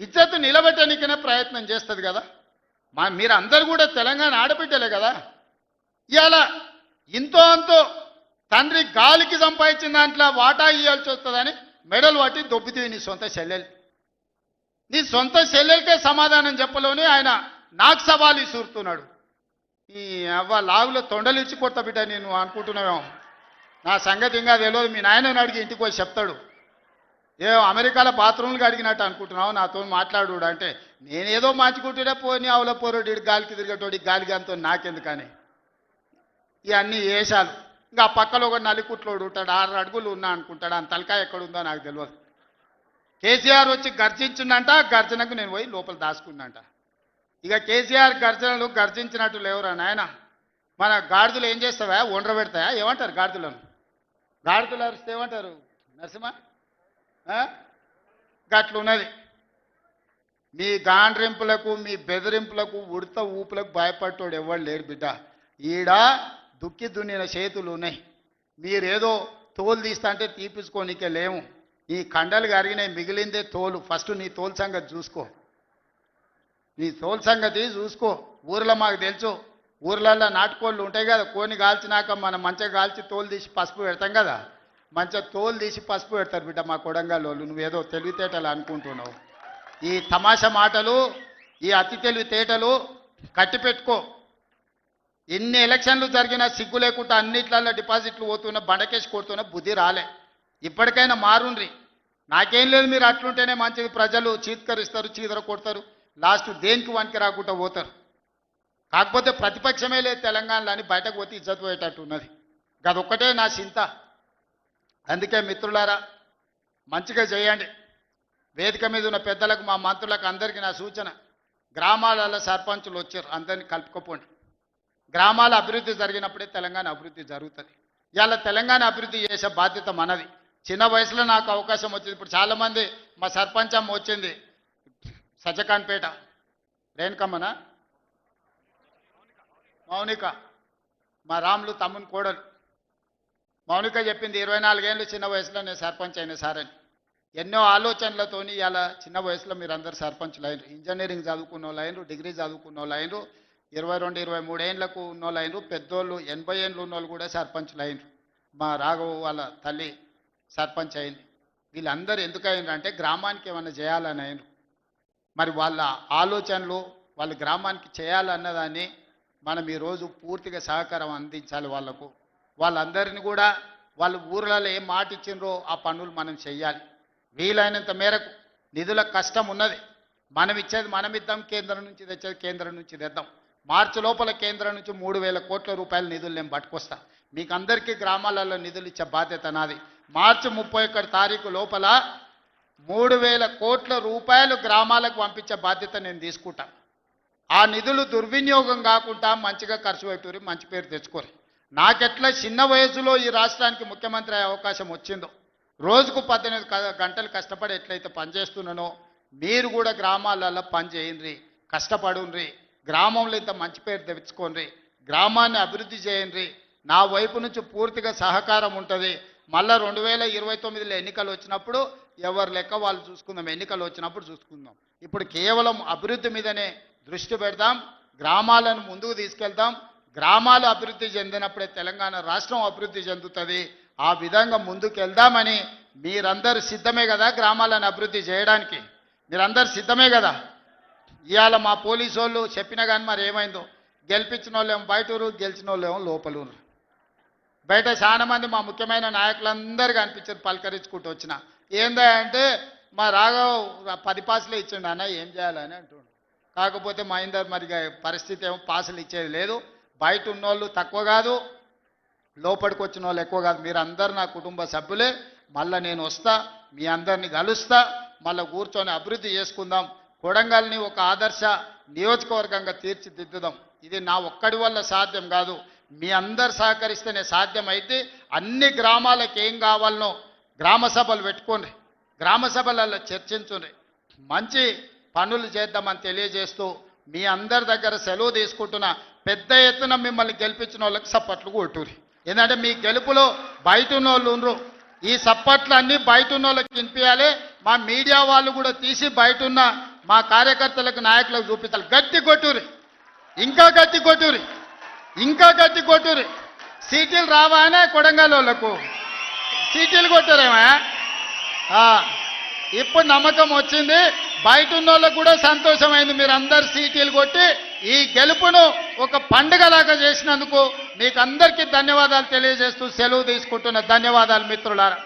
ఇజ్జత్ నిలబెట్టడానికనే ప్రయత్నం చేస్తుంది కదా. మా మీరందరూ కూడా తెలంగాణ ఆడబిడ్డలే కదా. ఇవాళ ఇంతో అంతో తండ్రి గాలికి సంపాదించిన దాంట్లో వాటా ఇవ్వాల్సి వస్తుందని మెడల్ వాటి దొబ్బితే నీ సొంత చెల్లెలు. నీ సొంత చెల్లెలకే సమాధానం చెప్పలోనే ఆయన నాకు సవాలు ఇసురుతున్నాడు ఈ అవ్వ లాగులో తొండలు ఇచ్చి కొత్త బిడ్డ నేను అనుకుంటున్నావేమో. నా సంగతి ఇంకా తెలియదు. మీ నాయనని అడిగి ఇంటికి పోయి చెప్తాడు. ఏ అమెరికాలో బాత్రూమ్లు అడిగినట్టు అనుకుంటున్నావు? నాతో మాట్లాడు అంటే నేనేదో మార్చుకుంటూనే పోని ఆవుల పోరోడు గాలికి తిరిగేటోడి గాలికి అంతో నాకెందుకని. ఇవన్నీ వేషాలు ఇంకా ఆ పక్కలో ఒక నలికుట్లోడు ఉంటాడు ఆరు అడుగులు ఉన్నా అనుకుంటాడు. ఆ తలకాయ ఎక్కడ ఉందో నాకు తెలియదు కేసీఆర్ వచ్చి గర్జించిండంట గర్జనకు నేను పోయి లోపల దాచుకున్నంట. ఇక కేసీఆర్ గర్జనలు గర్జించినట్టు లేవురా నాయన. మన గాడిదలు ఏం చేస్తావా? ఒండ్ర పెడతాయా? ఏమంటారు గాడిదలను? గాడిదలు అరిస్తే ఏమంటారు? నరసింహ? గట్లున్నది. మీ గాండ్రింపులకు మీ బెదిరింపులకు ఉడత ఊపులకు భయపడ్డోడు ఎవడు లేడు బిడ్డ. ఈడ దుక్కి దున్నిన చేతులు ఉన్నాయి. మీరేదో తోలు తీస్తా అంటే తీపించుకోనికే లేము ఈ కండలు కరిగినాయి మిగిలిందే తోలు. ఫస్ట్ నీ తోలు సంగతి చూసుకో. నీ తోలు సంగతి చూసుకో. ఊర్లో మాకు తెలుసు. ఊర్లల్లో నాటుకోళ్ళు ఉంటాయి కదా కోని కాల్చినాక మనం మంచిగా కాల్చి తోలు తీసి పసుపు పెడతాం కదా. మంచిగా తోలు తీసి పసుపు పెడతారు బిడ్డ మా కొడంగల్లో నువ్వేదో తెలివితేటలు అనుకుంటున్నావు. ఈ తమాషా మాటలు ఈ అతి తెలివితేటలు కట్టిపెట్టుకో ఎన్ని ఎలక్షన్లు జరిగినా సిగ్గు లేకుండా అన్నిట్లలో డిపాజిట్లు పోతున్న బండకేసి కొడుతున్న బుద్ధి రాలే. ఇప్పటికైనా మారుండ్రి. నాకేం లేదు మీరు అట్లుంటేనే మంచిది. ప్రజలు చీత్కరిస్తారు చీదర కొడతారు. లాస్ట్ దేనికి వనికి రాకుండా పోతారు. కాకపోతే ప్రతిపక్షమే లేదు తెలంగాణలో అని బయటకు పోతే ఇజ్జత్ పోయేటట్టు ఉన్నది గదొక్కటే నా చింత. అందుకే మిత్రులారా మంచిగా చేయండి. వేదిక మీద ఉన్న పెద్దలకు మా మంత్రులకు అందరికీ నా సూచన గ్రామాలలో సర్పంచులు వచ్చారు అందరిని కలుపుకోపోండి. గ్రామాల అభివృద్ధి జరిగినప్పుడే తెలంగాణ అభివృద్ధి జరుగుతుంది. ఇవాళ తెలంగాణ అభివృద్ధి చేసే బాధ్యత మనది. చిన్న వయసులో నాకు అవకాశం వచ్చింది. ఇప్పుడు చాలామంది మా సర్పంచ్ అమ్మ వచ్చింది సజకాన్పేట రేణుకమ్మనా? మౌనిక. మా రాములు తమ్ముని కోడలు. మౌనిక చెప్పింది ఇరవై నాలుగేళ్ళు చిన్న వయసులో నేను సర్పంచ్ అయిన సార్ అని ఎన్నో ఆలోచనలతోని ఇలా చిన్న వయసులో మీరు అందరు సర్పంచ్లు అయినరు ఇంజనీరింగ్ చదువుకున్న వాళ్ళు డిగ్రీ చదువుకున్న వాళ్ళు అయినరు ఇరవై రెండు ఇరవై మూడేళ్ళకు ఉన్న వాళ్ళు అయినరు పెద్దోళ్ళు ఎనభై ఏళ్ళు ఉన్న వాళ్ళు కూడా సర్పంచ్లు అయినరు మా రాఘవ వాళ్ళ తల్లి సర్పంచ్ అయింది. వీళ్ళందరూ ఎందుకు అయినరు అంటే గ్రామానికి ఏమైనా చేయాలని అయినరు మరి వాళ్ళ ఆలోచనలు వాళ్ళ గ్రామానికి చేయాలన్నదాన్ని మనం ఈరోజు పూర్తిగా సహకారం అందించాలి వాళ్ళకు. వాళ్ళందరినీ కూడా వాళ్ళ ఊర్లలో ఏం మాట ఇచ్చినరో ఆ పనులు మనం చెయ్యాలి. వీలైనంత మేరకు నిధుల కష్టం ఉన్నది. మనం ఇచ్చేది మనం ఇద్దాం కేంద్రం నుంచి తెచ్చేది కేంద్రం నుంచి తెద్దాం. మార్చి లోపల కేంద్రం నుంచి మూడు వేల కోట్ల రూపాయల నిధులు నేను పట్టుకొస్తా. మీకు అందరికీ గ్రామాలలో నిధులు ఇచ్చే బాధ్యత నాది. మార్చి ముప్పై ఒకటి తారీఖు లోపల మూడు వేల కోట్ల రూపాయలు గ్రామాలకు పంపించే బాధ్యత నేను తీసుకుంటాను ఆ నిధులు దుర్వినియోగం కాకుండా మంచిగా ఖర్చు పెట్టుకుని మంచి పేరు తెచ్చుకోరు. నాకెట్లా చిన్న వయసులో ఈ రాష్ట్రానికి ముఖ్యమంత్రి అయ్యే అవకాశం వచ్చిందో రోజుకు పద్దెనిమిది గంటలు కష్టపడి ఎట్లయితే పనిచేస్తున్నానో మీరు కూడా గ్రామాలలో పనిచేయండి కష్టపడుండ్రి గ్రామంలో ఇంత మంచి పేరు తెచ్చుకోండి గ్రామాన్ని అభివృద్ధి చేయండి నా వైపు నుంచి పూర్తిగా సహకారం ఉంటుంది. మళ్ళీ రెండు వేల ఇరవై తొమ్మిదిలో ఎన్నికలు వచ్చినప్పుడు ఎవరి లెక్క వాళ్ళు చూసుకుందాం ఎన్నికలు వచ్చినప్పుడు చూసుకుందాం. ఇప్పుడు కేవలం అభివృద్ధి మీదనే దృష్టి పెడదాం గ్రామాలను ముందుకు తీసుకెళ్దాం గ్రామాలు అభివృద్ధి చెందినప్పుడే తెలంగాణ రాష్ట్రం అభివృద్ధి చెందుతుంది. ఆ విధంగా ముందుకెళ్దామని మీరందరు మీరందరూ సిద్ధమే కదా గ్రామాలను అభివృద్ధి చేయడానికి? మీరందరూ సిద్ధమే కదా? ఇవాళ మా పోలీసు వాళ్ళు చెప్పినా కానీ మరి ఏమైందో? గెలిపించిన వాళ్ళేమో బయట ఊరు గెలిచిన వాళ్ళేమో లోపల బయట చాలా మంది మా ముఖ్యమైన నాయకులందరూ కనిపించారు పలకరించుకుంటూ వచ్చిన. ఏందా అంటే మా రాఘవ్ పది పాసులే ఇచ్చిండు అన్న ఏం చేయాలని అంటుండు. కాకపోతే మా ఇందరు మరి పరిస్థితి ఏమో పాసులు ఇచ్చేది లేదు. బయట ఉన్నోళ్ళు తక్కువ కాదు లోపలికి వచ్చిన వాళ్ళు ఎక్కువ కాదు. మీరందరు నా కుటుంబ సభ్యులే. మళ్ళీ నేను వస్తా మీ అందరిని కలుస్తా మళ్ళీ కూర్చొని అభివృద్ధి చేసుకుందాం. కొడంగల్ని ఒక ఆదర్శ నియోజకవర్గంగా తీర్చిదిద్దుదాం. ఇది నా ఒక్కడి వల్ల సాధ్యం కాదు. మీ అందరు సహకరిస్తేనే సాధ్యమైతే అన్ని గ్రామాలకు ఏం కావాలనో గ్రామ సభలు పెట్టుకోండి. గ్రామ సభలలో చర్చించుండ్రి మంచి పనులు చేద్దామని తెలియజేస్తూ మీ అందరి దగ్గర సెలవు తీసుకుంటున్నా. పెద్ద ఎత్తున మిమ్మల్ని గెలిపించిన వాళ్ళకి సప్పట్లు కొట్టురి ఎందుకంటే మీ గెలుపులో బయట ఉన్న వాళ్ళు ఈ సప్పట్లు అన్నీ బయట ఉన్న వాళ్ళకి వినిపించాలి మా మీడియా వాళ్ళు కూడా తీసి బయట ఉన్న మా కార్యకర్తలకు నాయకులకు చూపించాలి గట్టి కొట్టురి ఇంకా గట్టి కొట్టురి ఇంకా గట్టి కొట్టురి సీటీలు రావానే కొడంగల్ వాళ్ళకు సీటీలు కొట్టారేమా ఇప్పుడు నమ్మకం వచ్చింది. బయట ఉన్న వాళ్ళకు కూడా సంతోషమైంది. మీరు అందరు సీటీలు కొట్టి ఈ గెలుపును ఒక పండుగలాగా చేసినందుకు మీకు అందరికీ ధన్యవాదాలు తెలియజేస్తూ సెలవు తీసుకుంటున్న ధన్యవాదాలు మిత్రులారా.